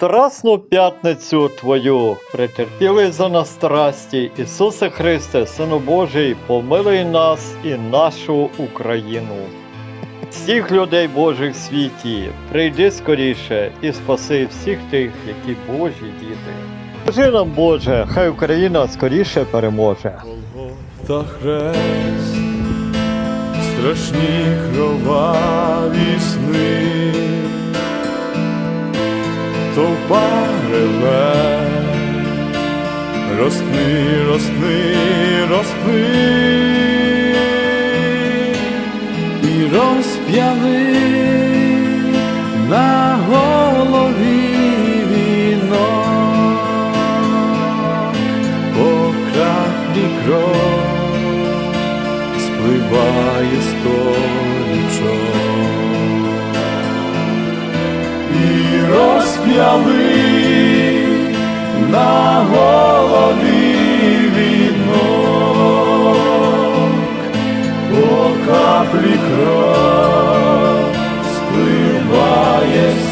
Страсну п'ятницю Твою претерпіли за нас страсті, Ісусе Христе, Сину Божий, помилуй нас і нашу Україну. Всіх людей Божих в світі, прийди скоріше і спаси всіх тих, які Божі діти. Скажи нам, Боже, хай Україна скоріше переможе. Та хрест, страшні кроваві Товпа реве, росни, росни, росни. І розп'яли розп'яли на голові вінок. По каплі кров спливає з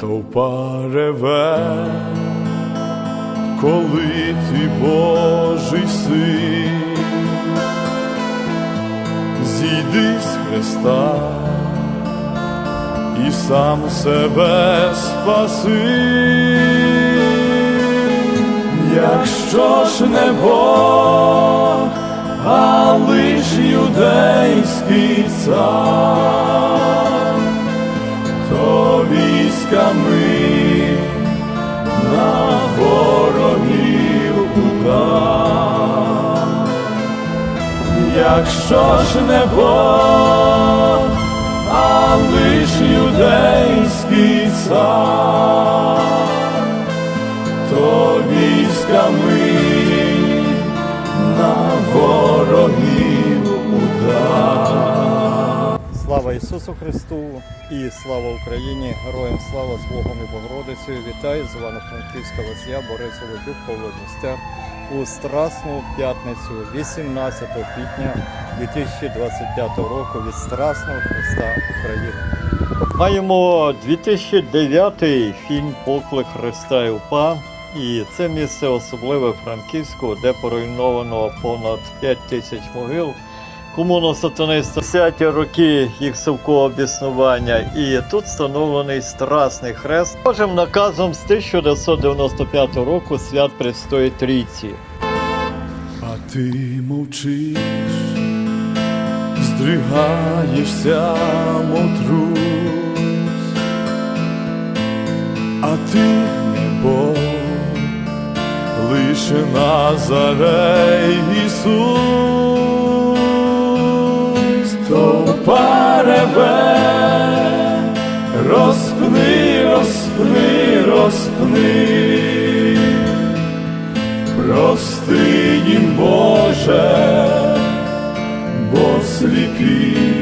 Товпа реве, коли ти Божий син, зійди з Христа і сам себе спаси, якщо ж не Бог, а лиш юдейський цар то військами на ворогів удар. Якщо ж не Бог, а лиш юдейський цар, то військами Ісусу Христу і слава Україні! Героям слава з Богом і Богородицею! Вітаю з вами Франківська Лосія, Борис Володюк, Павло у Страсну п'ятницю 18 квітня 2025 року від Страсного Христа України. Маємо 2009 фільм Поклик Христа і УПА. І це місце особливе в Франківську, де поруйновано понад 5 тисяч могил. Комуна сатаниста 10 роки їх совкового біснування, і тут встановлений страсний хрест. Божим наказом з 1995 року свят Престої Трійці. А ти мовчиш, здригаєшся, мов а ти не Бог, лише Назарей Ісус, пареве, розпни, розпни, розпни. Прости їм, Боже, бо сліпі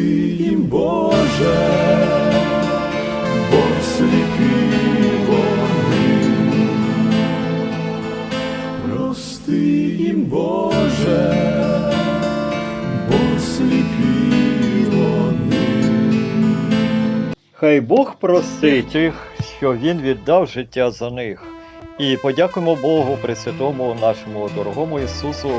їм, Боже, бо сліпі вони. Прости їм, Боже, бо сліпі вони. Хай Бог простить їх, що Він віддав життя за них. І подякуємо Богу Пресвятому нашому дорогому Ісусу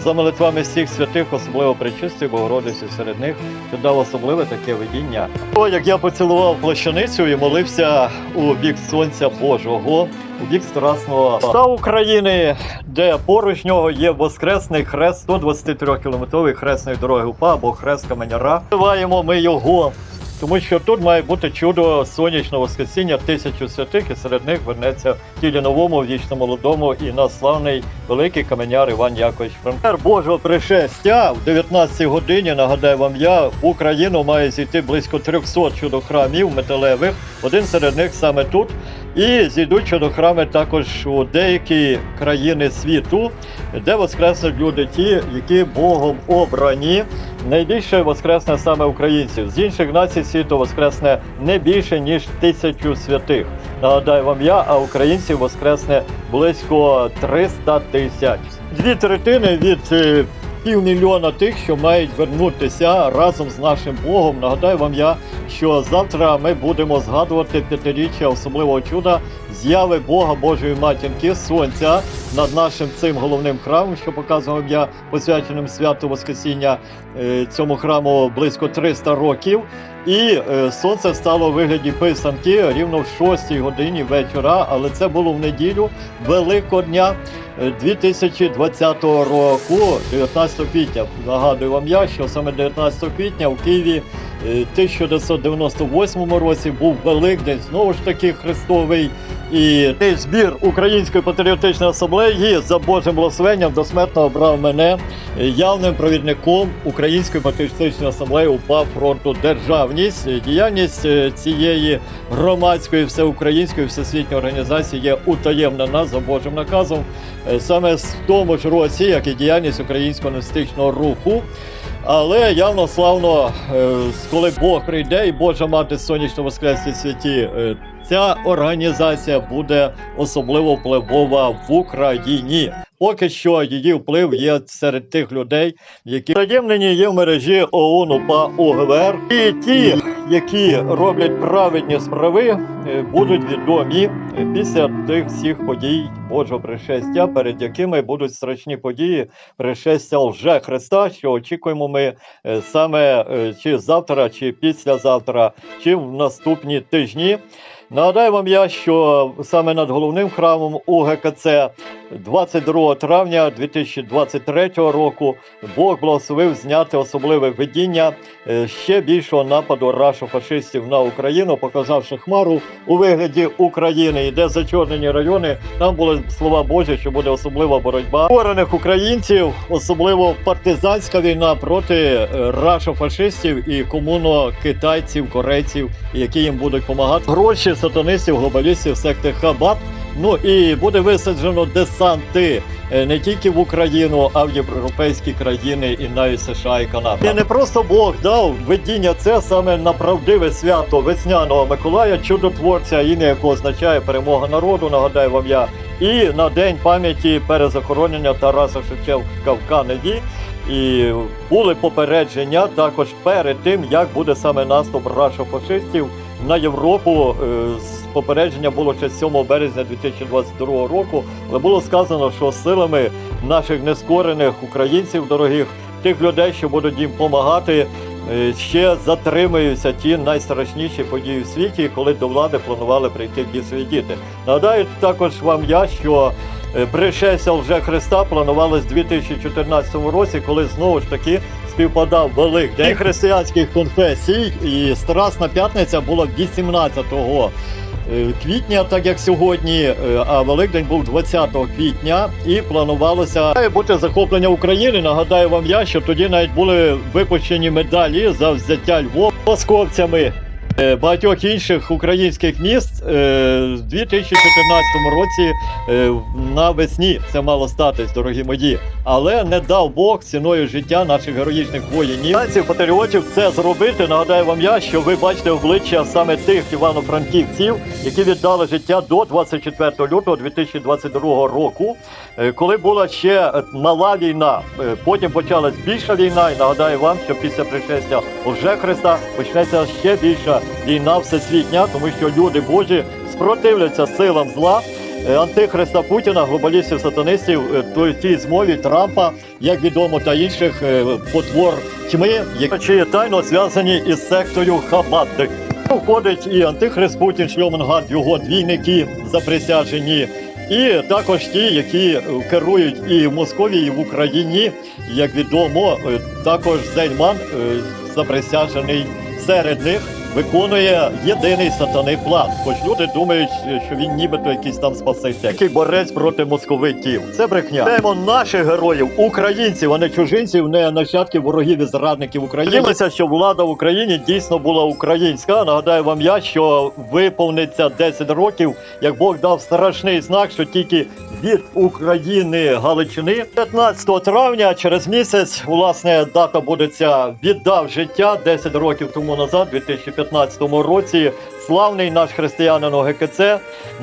за молитвами всіх святих, особливо причистої Богородиці серед них, що дав особливе таке видіння. О, як я поцілував плащаницю і молився у бік Сонця Божого, у бік Страсного та України, де поруч нього є Воскресний хрест 123-кілометровий хресної дороги УПА або хрест Каменяра. Називаємо ми його тому що тут має бути чудо сонячного воскресіння тисячу святих, і серед них вернеться в тілі новому, вічно молодому і наш славний великий каменяр Іван Якович Франкер Божого пришестя в 19 годині. Нагадаю вам я в Україну має зійти близько 300 чудохрамів металевих. Один серед них саме тут І зійдуть до храми також у деякі країни світу, де воскреснуть люди ті, які Богом обрані. Найбільше воскресне саме українців. З інших націй світу воскресне не більше ніж тисячу святих. Нагадаю вам я, а українців воскресне близько 300 тисяч. Дві третини від е, півмільйона тих, що мають вернутися разом з нашим Богом. Нагадаю вам я, що завтра ми будемо згадувати п'ятиріччя особливого чуда з'яви Бога Божої матінки Сонця над нашим цим головним храмом, що показував я посвяченим святу Воскресіння е, цьому храму близько 300 років. І е, сонце стало у вигляді писанки рівно в 6 годині вечора, але це було в неділю Великодня е, 2020 року, 19 квітня. Нагадую вам я, що саме 19 квітня в Києві е, 1998 році був Великдень, знову ж таки Христовий. І цей збір Української патріотичної асамблеї за Божим благословенням досмертно обрав мене явним провідником Української патріотичної асамблеї УПА фронту державність. Діяльність е, цієї громадської всеукраїнської всесвітньої організації є утаємнена за Божим наказом. Е, Саме в тому ж році, як і діяльність українського націоналістичного руху. Але явно славно, е, коли Бог прийде і Божа мати сонячно воскреслі святі, ця організація буде особливо впливова в Україні. Поки що її вплив є серед тих людей, які таємнені є в мережі ООН УПА УГВР. І ті, які роблять праведні справи, е, будуть відомі е, після тих всіх подій Божого пришестя, перед якими будуть страшні події пришестя лже Христа, що очікуємо ми е, саме е, чи завтра, чи післязавтра, чи в наступні тижні. Нагадаю вам я, що саме над головним храмом УГКЦ 22 травня 2023 року Бог благословив зняти особливе видіння е, ще більшого нападу рашофашистів на Україну, показавши хмару у вигляді України, і де зачорнені райони, там були слова Божі, що буде особлива боротьба корених українців, особливо партизанська війна проти е, рашофашистів і комуно-китайців, корейців, які їм будуть допомагати. Гроші сатанистів, глобалістів секти Хабат. Ну і буде висаджено десанти е, не тільки в Україну, а в європейські країни і навіть США і Канада. І не просто Бог дав видіння це саме на правдиве свято весняного Миколая, чудотворця, ім'я якого означає перемога народу. Нагадаю вам я. І на день пам'яті перезахоронення Тараса Шевченка в Канаді. І були попередження також перед тим, як буде саме наступ рашофашистів на Європу. Е, з Попередження було ще 7 березня 2022 року, але було сказано, що силами наших нескорених українців дорогих, тих людей, що будуть їм допомагати, е, ще затримуються ті найстрашніші події в світі, коли до влади планували прийти бісові діти. Нагадаю також вам я, що е, пришестя вже Христа планувалось в 2014 році, коли знову ж таки співпадав Великдень християнських конфесій, і Страсна п'ятниця була 18-го е, квітня, так як сьогодні, е, а Великдень був 20 квітня, і планувалося бути захоплення України. Нагадаю вам я, що тоді навіть були випущені медалі за взяття Львова московцями. Е, Багатьох інших українських міст е, в 2014 році е, навесні це мало статись, дорогі мої, але не дав Бог ціною життя наших героїчних воїнів. Патріотів це зробити. Нагадаю вам я, що ви бачите обличчя саме тих івано-франківців, які віддали життя до 24 лютого 2022 року, коли була ще мала війна. Потім почалась більша війна, і нагадаю вам, що після пришестя вже Христа почнеться ще більша війна всесвітня, тому що люди Божі спротивляться силам зла. е, Антихриста Путіна, глобалістів, сатанистів, е, той- тій змові Трампа, як відомо, та інших е, потвор тьми, які тайно зв'язані із сектою Хабат. Входить і антихрист Путін, Шльоменгад, його двійники заприсяжені, і також ті, які керують і в Москові, і в Україні. Як відомо, також Зельман заприсяжений серед них. Виконує єдиний сатаний план. Хоч люди думають, що він нібито якийсь там спаситель. Який борець проти московитів. Це брехня. Маємо наших героїв, українців, а не чужинців, не нащадків ворогів і зрадників України. Ділося, що влада в Україні дійсно була українська. Нагадаю вам я, що виповниться 10 років, як Бог дав страшний знак, що тільки від України Галичини 15 травня через місяць власне дата буде ця віддав життя 10 років тому назад, у 2015 році. Славний наш християнин ОГКЦ,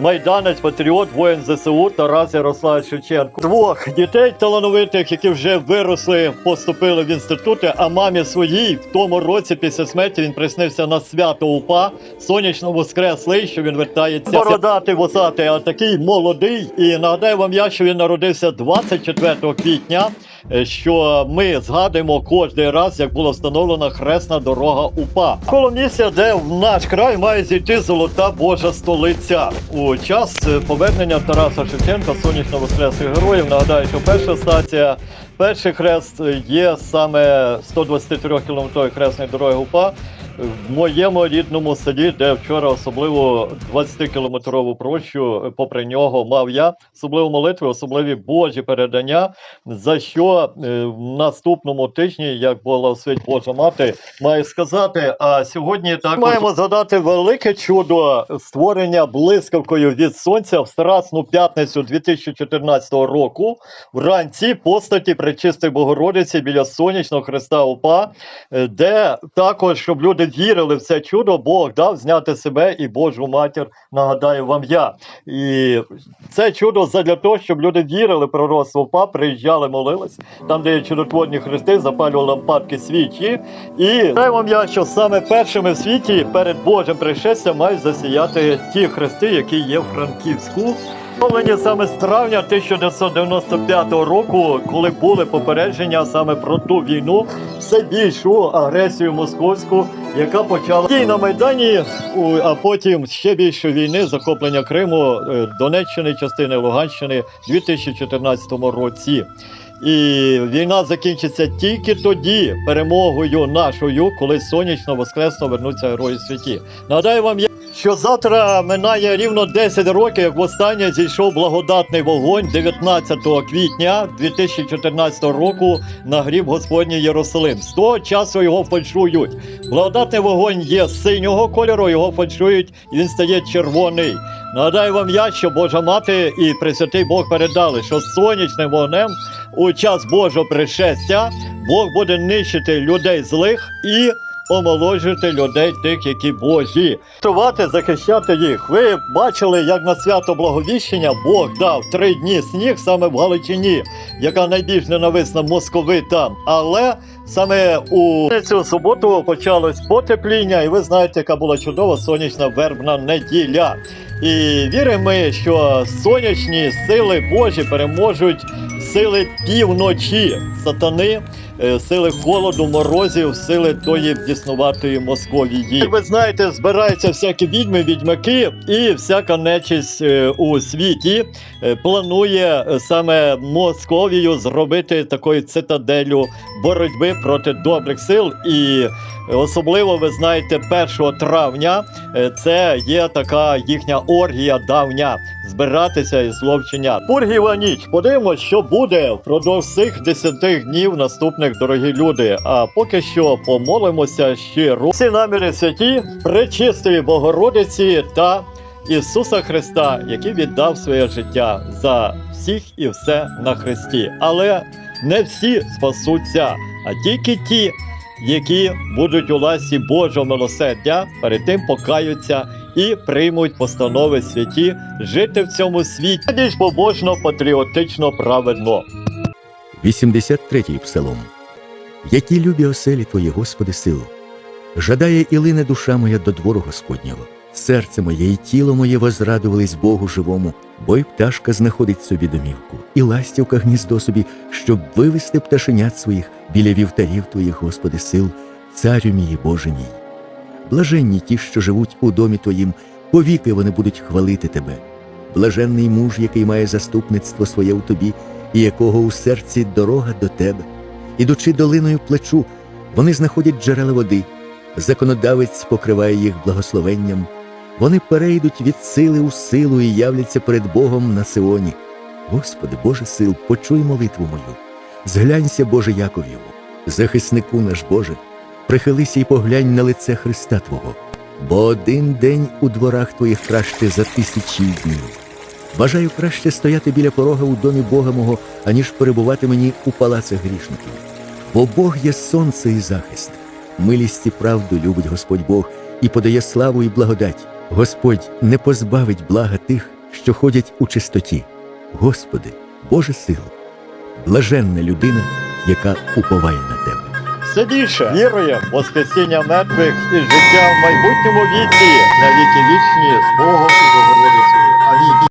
майданець, патріот, воїн ЗСУ Тарас Ярославович Шевченко. Двох дітей талановитих, які вже виросли, поступили в інститути. А мамі своїй в тому році після смерті він приснився на свято УПА, сонячно воскреслий, що він вертається бородатий, восатий, а такий молодий. І нагадаю вам я, що він народився 24 квітня. е, Що ми згадуємо кожен раз, як була встановлена хресна дорога УПА. Коло місця, де в наш край має зійти золота Божа столиця. У час е, повернення Тараса Шевченка, сонячно воскресних героїв. Нагадаю, що перша стація, перший хрест е, є саме 123 кілометрової хресної дороги УПА. В моєму рідному селі, де вчора особливо 20-кілометрову прощу, е, попри нього мав я особливу молитву, особливі Божі передання, за що е, в наступному тижні, як благословить Божа мати, має сказати. А сьогодні так маємо згадати велике чудо створення блискавкою від сонця в Страсну п'ятницю 2014 року. Вранці постаті Пречистої Богородиці біля сонячного Христа УПА, е, де також, щоб люди вірили в це чудо, Бог дав зняти себе і Божу матір, нагадаю вам я. І це чудо задля того, щоб люди вірили пророцтво УПА, приїжджали, молились, там, де є чудотворні хрести, запалювали лампадки свічі. І знаю вам я, що саме першими в світі перед Божим пришестям мають засіяти ті хрести, які є в Франківську. Встановлені саме з травня 1995 року, коли були попередження саме про ту війну, все більшу агресію московську, яка почала дій на майдані, а потім ще більше війни, захоплення Криму, е, Донеччини, частини Луганщини у 2014 році. І війна закінчиться тільки тоді перемогою нашою, коли сонячно воскресно вернуться герої святі. Нагадаю вам, я- що завтра минає рівно 10 років, як востаннє зійшов благодатний вогонь 19 квітня 2014 року на гріб Господній Єрусалим. З того часу його фальшують. Благодатний вогонь є синього кольору, його фальшують, і він стає червоний. Нагадаю вам я, що Божа мати і Пресвятий Бог передали, що сонячним вогнем у час Божого пришестя Бог буде нищити людей злих і омоложити людей тих, які Божі. Рятувати, захищати їх. Ви бачили, як на свято Благовіщення Бог дав три дні сніг саме в Галичині, яка найбільш ненависна московитам. Але саме у цю суботу почалось потепління, і ви знаєте, яка була чудова сонячна вербна неділя. І віримо ми, що сонячні сили Божі переможуть сили півночі сатани, сили холоду, морозів, сили тої біснуватої Московії. Ви знаєте, збираються всякі відьми, відьмаки і всяка нечисть е, у світі е, планує е, саме Московію зробити такою цитаделю боротьби проти добрих сил. І особливо ви знаєте, 1 травня е, це є така їхня оргія давня збиратися і зловчення. Пургіва ніч. Подивимось, що буде впродовж цих 10 днів наступних, дорогі люди. А поки що помолимося щиро. Всі наміри святі, пречистої Богородиці та Ісуса Христа, який віддав своє життя за всіх і все на Христі. Але не всі спасуться, а тільки ті, які будуть у ласі Божого милосердя, перед тим покаються і приймуть постанови святі жити в цьому світі більш побожно, патріотично, праведно. 83-й псалом. Які любі оселі Твої, Господи, сил. Жадає і лине душа моя до двору Господнього. Серце моє і тіло моє возрадувались Богу живому, бо й пташка знаходить собі домівку, і ластівка гніздо собі, щоб вивести пташенят своїх біля вівтарів Твоїх, Господи, сил, царю мій Боже мій. Блаженні ті, що живуть у домі Твоїм, повіки вони будуть хвалити Тебе. Блаженний муж, який має заступництво своє у тобі, і якого у серці дорога до тебе. Ідучи долиною плечу, вони знаходять джерела води, законодавець покриває їх благословенням. Вони перейдуть від сили у силу і являться перед Богом на Сионі. Господи, Боже сил, почуй молитву мою. Зглянься, Боже Яковів, захиснику наш Боже, прихилися і поглянь на лице Христа Твого, бо один день у дворах Твоїх краще за тисячі днів. Бажаю краще стояти біля порога у домі Бога мого, аніж перебувати мені у палацах грішників. Бо Бог є сонце і захист. Милість і правду любить Господь Бог і подає славу і благодать. Господь не позбавить блага тих, що ходять у чистоті. Господи, Боже сил, блаженна людина, яка уповає на тебе. Все більше віруємо в Воскресіння мертвих і життя в майбутньому віці на віки вічні з Богом і Богородицею